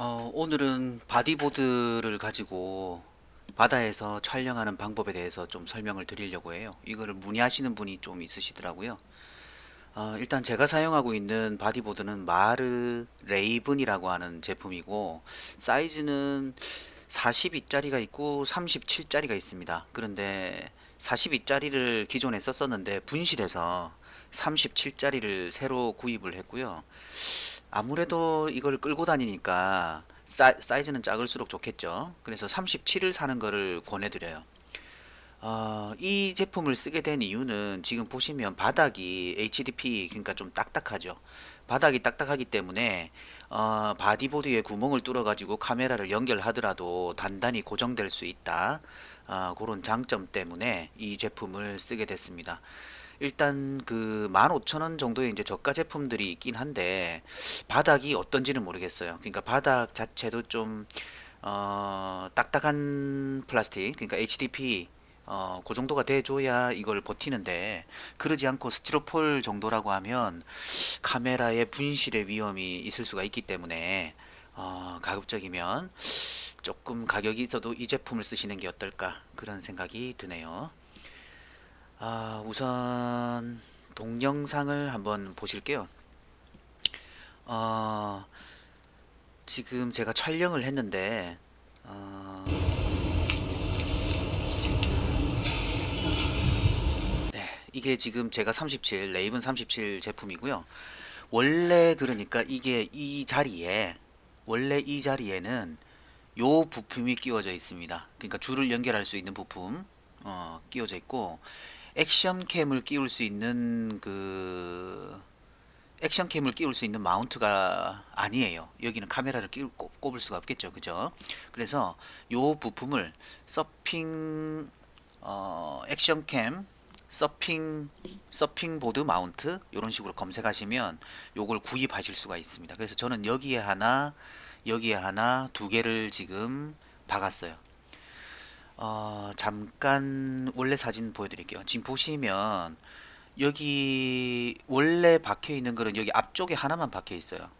어, 오늘은 바디보드를 가지고 바다에서 촬영하는 방법에 대해서 좀 설명을 드리려고 해요. 이거를 문의하시는 분이 좀 있으시더라고요. 어, 일단 제가 사용하고 있는 바디보드는 마르 레이븐이라고 하는 제품이고 사이즈는 42짜리가 있고 37짜리가 있습니다. 그런데 42짜리를 기존에 썼었는데 분실해서 37짜리를 새로 구입을 했고요. 아무래도 이걸 끌고 다니니까 사, 사이 즈는 작을수록 좋겠죠. 그래서 37을 사는 거를 권해드려요. 어, 이 제품을 쓰게 된 이유는 지금 보시면 바닥이 HDP 그러니까 좀 딱딱하죠. 바닥이 딱딱하기 때문에 어, 바디보드에 구멍을 뚫어 가지고 카메라를 연결하더라도 단단히 고정될 수 있다. 어, 그런 장점 때문에 이 제품을 쓰게 됐습니다. 일단 그 15,000원 정도의 이제 저가 제품들이 있긴 한데 바닥이 어떤지는 모르겠어요. 그러니까 바닥 자체도 좀 어, 딱딱한 플라스틱, 그러니까 HDP 어, 그 정도가 돼줘야 이걸 버티는데 그러지 않고 스티로폴 정도라고 하면 카메라의 분실의 위험이 있을 수가 있기 때문에 어, 가급적이면 조금 가격이 있어도 이 제품을 쓰시는 게 어떨까 그런 생각이 드네요. 아, 우선 동영상을 한번 보실게요. 어, 지금 제가 촬영을 했는데 어, 지금 네, 이게 지금 제가 37 레이븐 37 제품이고요. 원래 그러니까 이게 이 자리에 원래 이 자리에는 요 부품이 끼워져 있습니다. 그러니까 줄을 연결할 수 있는 부품 어, 끼워져 있고 액션캠을 끼울 수 있는 그 액션캠을 끼울 수 있는 마운트가 아니에요. 여기는 카메라를 끼울, 꼽- 꼽을 수가 없겠죠. 그죠? 그래서 요 부품을 서핑 어, 액션캠 서핑 서핑 보드 마운트 이런 식으로 검색하시면 요걸 구입하실 수가 있습니다. 그래서 저는 여기에 하나 여기에 하나 두 개를 지금 박았어요. 어, 잠깐 원래 사진 보여드릴게요. 지금 보시면 여기 원래 박혀 있는 거는 여기 앞쪽에 하나만 박혀 있어요.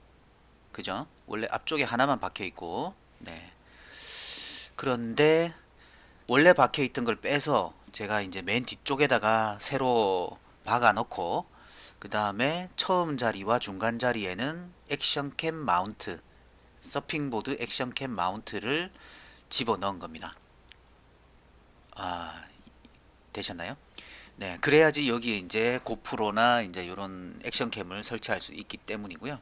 그죠? 원래 앞쪽에 하나만 박혀 있고, 네. 그런데 원래 박혀 있던 걸 빼서 제가 이제 맨 뒤쪽에다가 새로 박아 놓고, 그 다음에 처음 자리와 중간 자리에는 액션캠 마운트, 서핑보드 액션캠 마운트를 집어 넣은 겁니다. 아, 되셨나요? 네, 그래야지 여기에 이제 고프로나 이제 이런 액션캠을 설치할 수 있기 때문이고요.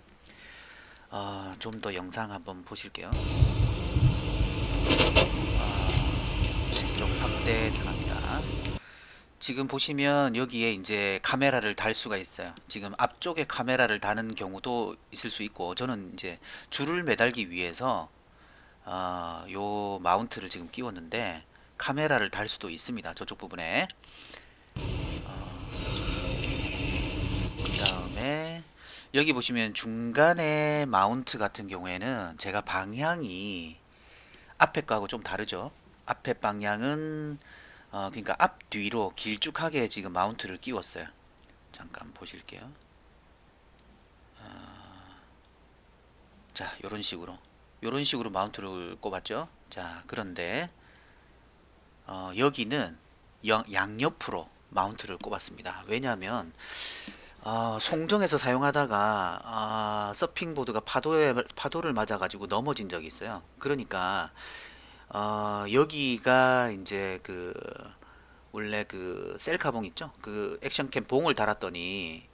아, 좀 더 영상 한번 보실게요. 아, 네, 좀 확대 들어갑니다. 지금 보시면 여기에 이제 카메라를 달 수가 있어요. 지금 앞쪽에 카메라를 다는 경우도 있을 수 있고, 저는 이제 줄을 매달기 위해서 아, 요 마운트를 지금 끼웠는데 카메라를 달 수도 있습니다. 저쪽 부분에. 그 다음에 여기 보시면 중간에 마운트 같은 경우에는 제가 방향이 앞에 거하고 좀 다르죠. 앞에 방향은 어, 그러니까 앞 뒤로 길쭉하게 지금 마운트를 끼웠어요. 잠깐 보실게요. 어, 자, 요런 식으로 요런 식으로 마운트를 꼽았죠. 자, 그런데 어, 여기는 영- 양옆으로 마운트를 꼽았습니다. 왜냐하면 어, 송정에서 사용하다가 아, 서핑보드가 파도에 파도를 맞아가지고 넘어진 적이 있어요. 그러니까 어, 여기가 이제 그 원래 그 셀카봉 있죠? 그 액션캠 봉을 달았더니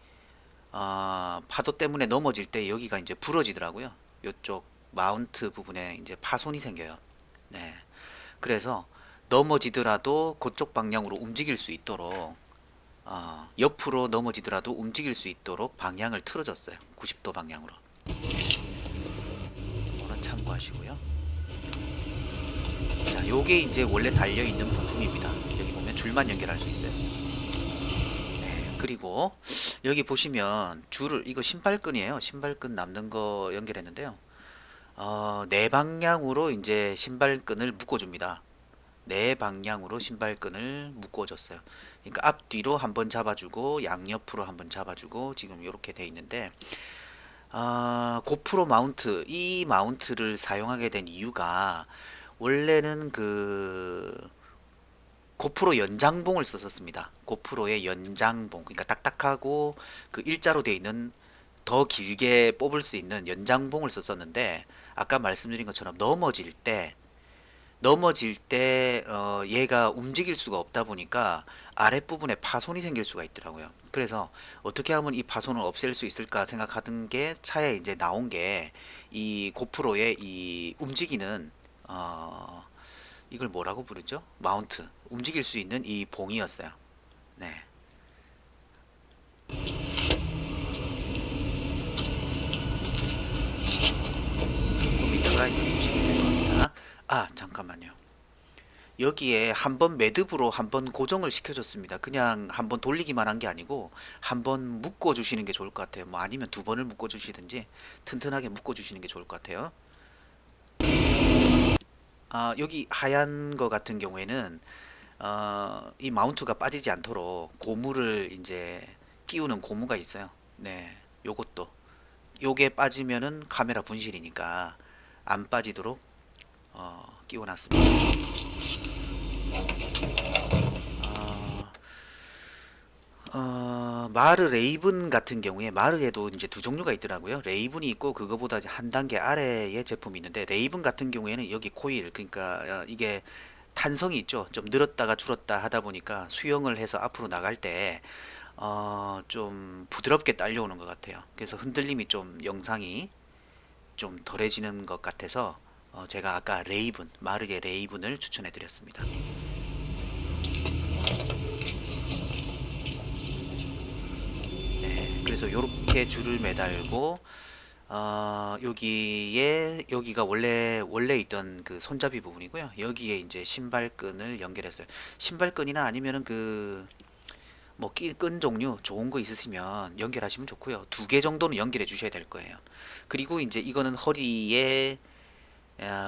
어, 파도 때문에 넘어질 때 여기가 이제 부러지더라고요. 요쪽 마운트 부분에 이제 파손이 생겨요. 네. 그래서 넘어지더라도 그쪽 방향으로 움직일 수 있도록 어, 옆으로 넘어지더라도 움직일 수 있도록 방향을 틀어줬어요. 90도 방향으로. 이거는 참고하시고요. 자, 요게 이제 원래 달려 있는 부품입니다. 여기 보면 줄만 연결할 수 있어요. 네, 그리고 여기 보시면 줄을 이거 신발끈이에요. 신발끈 남는 거 연결했는데요. 어, 네 방향으로 이제 신발끈을 묶어줍니다. 네 방향으로 신발끈을 묶어줬어요. 그러니까 앞뒤로 한번 잡아주고 양옆으로 한번 잡아주고 지금 이렇게 돼 있는데 아, 고프로 마운트 이 마운트를 사용하게 된 이유가 원래는 그 고프로 연장봉을 썼었습니다. 고프로의 연장봉 그러니까 딱딱하고 그 일자로 되어 있는 더 길게 뽑을 수 있는 연장봉을 썼었는데 아까 말씀드린 것처럼 넘어질 때 넘어질 때 어, 얘가 움직일 수가 없다 보니까 아랫부분에 파손이 생길 수가 있더라고요. 그래서 어떻게 하면 이 파손을 없앨 수 있을까 생각하던 게 차에 이제 나온 게 이 고프로의 이 움직이는 어, 이걸 뭐라고 부르죠? 마운트 움직일 수 있는 이 봉이었어요. 네. 조금 이따가 이제 될 겁니다. 아, 잠깐만요. 여기에 한번 매듭으로 한번 고정을 시켜줬습니다. 그냥 한번 돌리기만 한 게 아니고 한번 묶어 주시는 게 좋을 것 같아요. 뭐 아니면 두 번을 묶어 주시든지 튼튼하게 묶어 주시는 게 좋을 것 같아요. 아, 여기 하얀 거 같은 경우에는 어, 이 마운트가 빠지지 않도록 고무를 이제 끼우는 고무가 있어요. 네, 요것도 요게 빠지면은 카메라 분실이니까 안 빠지도록 어, 끼워놨습니다. 어, 어, 마르 레이븐 같은 경우에 마르에도 이제 두 종류가 있더라고요. 레이븐이 있고 그거보다 한 단계 아래의 제품이 있는데 레이븐 같은 경우에는 여기 코일 그러니까 어, 이게 탄성이 있죠. 좀 늘었다가 줄었다 하다 보니까 수영을 해서 앞으로 나갈 때 어, 좀 부드럽게 딸려오는 것 같아요. 그래서 흔들림이 좀 영상이 좀 덜해지는 것 같아서 어, 제가 아까 레이븐 마르게 레이븐을 추천해 드렸습니다. 네, 그래서 이렇게 줄을 매달고 어, 여기에 여기가 원래 원래 있던 그 손잡이 부분이고요. 여기에 이제 신발끈을 연결했어요. 신발끈이나 아니면은 그 뭐끈 종류 좋은 거 있으시면 연결하시면 좋고요. 두 개 정도는 연결해 주셔야 될 거예요. 그리고 이제 이거는 허리에 아,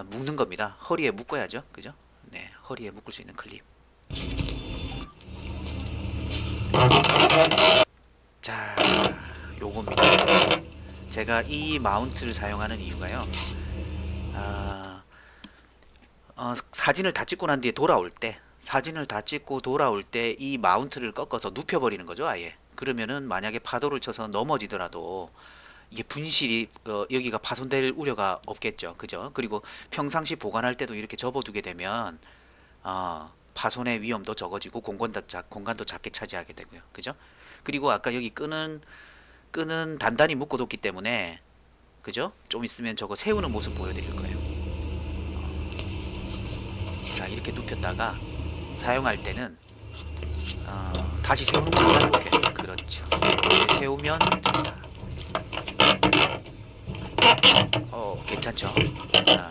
묶는 겁니다. 허리에 묶어야죠. 그죠? 네, 허리에 묶을 수 있는 클립. 자, 요겁니다. 제가 이 마운트를 사용하는 이유가요. 아, 어, 사진을 다 찍고 난 뒤에 돌아올 때, 사진을 다 찍고 돌아올 때 이 마운트를 꺾어서 눕혀버리는 거죠, 아예. 그러면은 만약에 파도를 쳐서 넘어지더라도 이게 분실이 어, 여기가 파손될 우려가 없겠죠, 그죠? 그리고 평상시 보관할 때도 이렇게 접어두게 되면 어, 파손의 위험도 적어지고 공간도, 작, 공간도 작게 차지하게 되고요, 그죠? 그리고 아까 여기 끈은 끈은 단단히 묶어뒀기 때문에 그죠? 좀 있으면 저거 세우는 모습 보여드릴 거예요. 자 이렇게 눕혔다가 사용할 때는 어, 다시 세우는 겁니다. 이렇게 그렇죠. 세우면 됩니다. 어 괜찮죠? 자,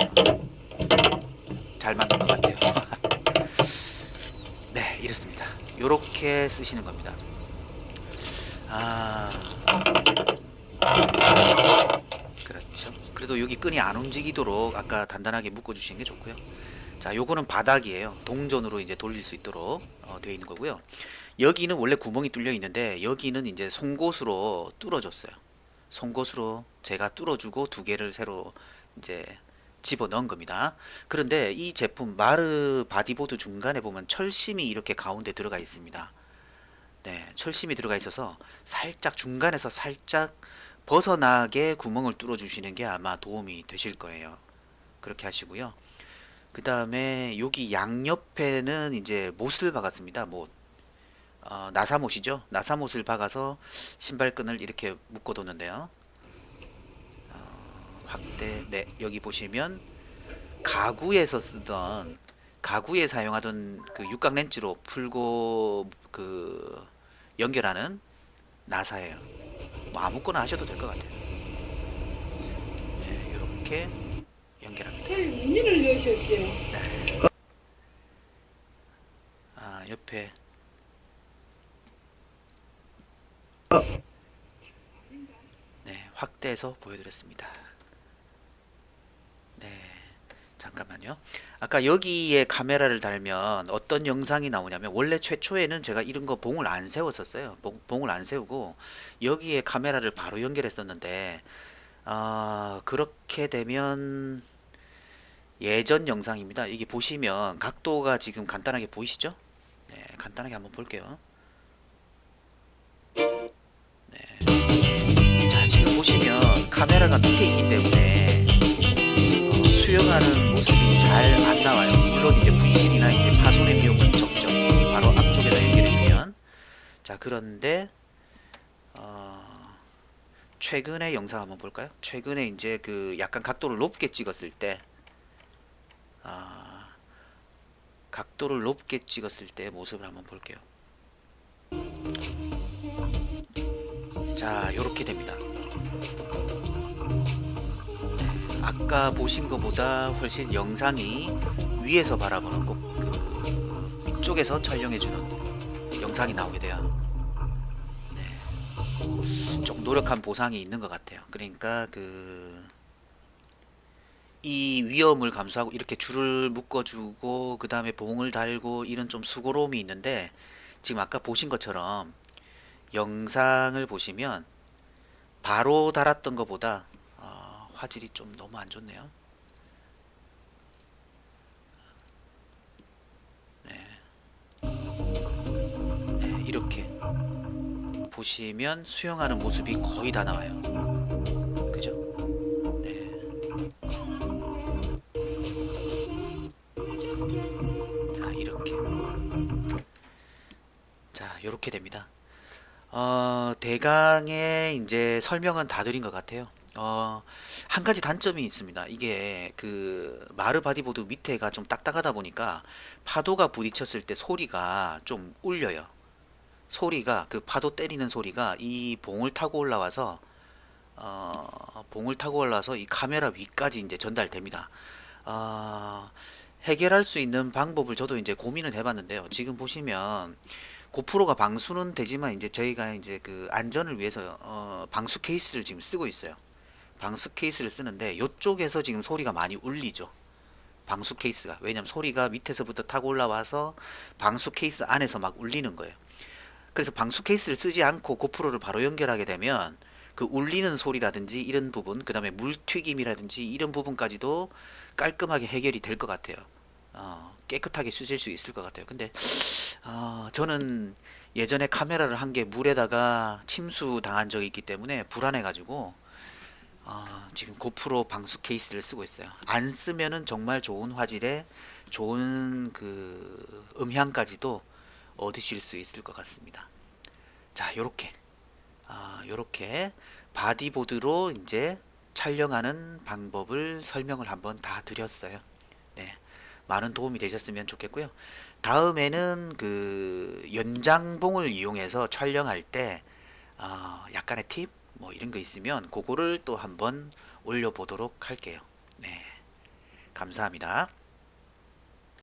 잘 만든 것 같아요. 네 이렇습니다. 요렇게 쓰시는 겁니다. 아 그렇죠. 그래도 여기 끈이 안 움직이도록 아까 단단하게 묶어 주시는 게 좋고요. 자, 요거는 바닥이에요. 동전으로 이제 돌릴 수 있도록 어, 되어 있는 거고요. 여기는 원래 구멍이 뚫려 있는데 여기는 이제 송곳으로 뚫어줬어요. 송곳으로 제가 뚫어주고 두 개를 새로 이제 집어 넣은 겁니다. 그런데 이 제품 마르 바디보드 중간에 보면 철심이 이렇게 가운데 들어가 있습니다. 네, 철심이 들어가 있어서 살짝 중간에서 살짝 벗어나게 구멍을 뚫어 주시는 게 아마 도움이 되실 거예요. 그렇게 하시고요. 그 다음에 여기 양옆에는 이제 못을 박았습니다. 못. 어, 나사못이죠. 나사못을 박아서 신발끈을 이렇게 묶어뒀는데요. 어, 확대. 네, 여기 보시면 가구에서 쓰던 가구에 사용하던 그 육각 렌즈로 풀고 그 연결하는 나사예요. 뭐 아무거나 하셔도 될 것 같아요. 네, 이렇게 연결합니다. 선생님 문의를 여셨어요. 아, 옆에 네, 확대해서 보여드렸습니다. 네, 잠깐만요. 아까 여기에 카메라를 달면 어떤 영상이 나오냐면 원래 최초에는 제가 이런 거 봉을 안 세웠었어요. 봉, 봉을 안 세우고 여기에 카메라를 바로 연결했었는데 아, 그렇게 되면 예전 영상입니다. 이게 보시면 각도가 지금 간단하게 보이시죠? 네, 간단하게 한번 볼게요. 보시면 카메라가 밑에 있기 때문에 어, 수영하는 모습이 잘 안 나와요. 물론 이제 분실이나 이제 파손의 비용은 적죠. 바로 앞쪽에다 연결해주면. 자, 그런데 어, 최근의 영상 한번 볼까요? 최근에 이제 그 약간 각도를 높게 찍었을 때, 아, 각도를 높게 찍었을 때 모습을 한번 볼게요. 자, 요렇게 됩니다. 아까 보신 것보다 훨씬 영상이 위에서 바라보는 것, 그 위쪽에서 촬영해주는 영상이 나오게 돼요. 네. 좀 노력한 보상이 있는 것 같아요. 그러니까 그 이 위험을 감수하고 이렇게 줄을 묶어주고 그 다음에 봉을 달고 이런 좀 수고로움이 있는데 지금 아까 보신 것처럼 영상을 보시면 바로 달았던 것보다 어, 화질이 좀 너무 안 좋네요. 네. 네, 이렇게 보시면 수영하는 모습이 거의 다 나와요. 그죠? 네. 자, 이렇게. 자, 이렇게 됩니다. 어, 대강의 이제 설명은 다 드린 것 같아요. 어, 한 가지 단점이 있습니다. 이게 그 마르 바디보드 밑에가 좀 딱딱하다 보니까 파도가 부딪혔을 때 소리가 좀 울려요. 소리가 그 파도 때리는 소리가 이 봉을 타고 올라와서 어, 봉을 타고 올라와서 이 카메라 위까지 이제 전달됩니다. 어, 해결할 수 있는 방법을 저도 이제 고민을 해봤는데요. 지금 보시면 고프로가 방수는 되지만 이제 저희가 이제 그 안전을 위해서 어, 방수 케이스를 지금 쓰고 있어요. 방수 케이스를 쓰는데 이쪽에서 지금 소리가 많이 울리죠. 방수 케이스가 왜냐면 소리가 밑에서부터 타고 올라와서 방수 케이스 안에서 막 울리는 거예요. 그래서 방수 케이스를 쓰지 않고 고프로를 바로 연결하게 되면 그 울리는 소리라든지 이런 부분, 그 다음에 물 튀김이라든지 이런 부분까지도 깔끔하게 해결이 될 것 같아요. 어, 깨끗하게 쓰실 수 있을 것 같아요. 근데 어, 저는 예전에 카메라를 한 게 물에다가 침수 당한 적이 있기 때문에 불안해가지고 어, 지금 고프로 방수 케이스를 쓰고 있어요. 안 쓰면은 정말 좋은 화질에 좋은 그 음향까지도 얻으실 수 있을 것 같습니다. 자, 요렇게 아, 요렇게 바디보드로 이제 촬영하는 방법을 설명을 한번 다 드렸어요. 네. 많은 도움이 되셨으면 좋겠고요. 다음에는 그 연장봉을 이용해서 촬영할 때 어, 약간의 팁 뭐 이런 거 있으면 그거를 또 한번 올려보도록 할게요. 네. 감사합니다.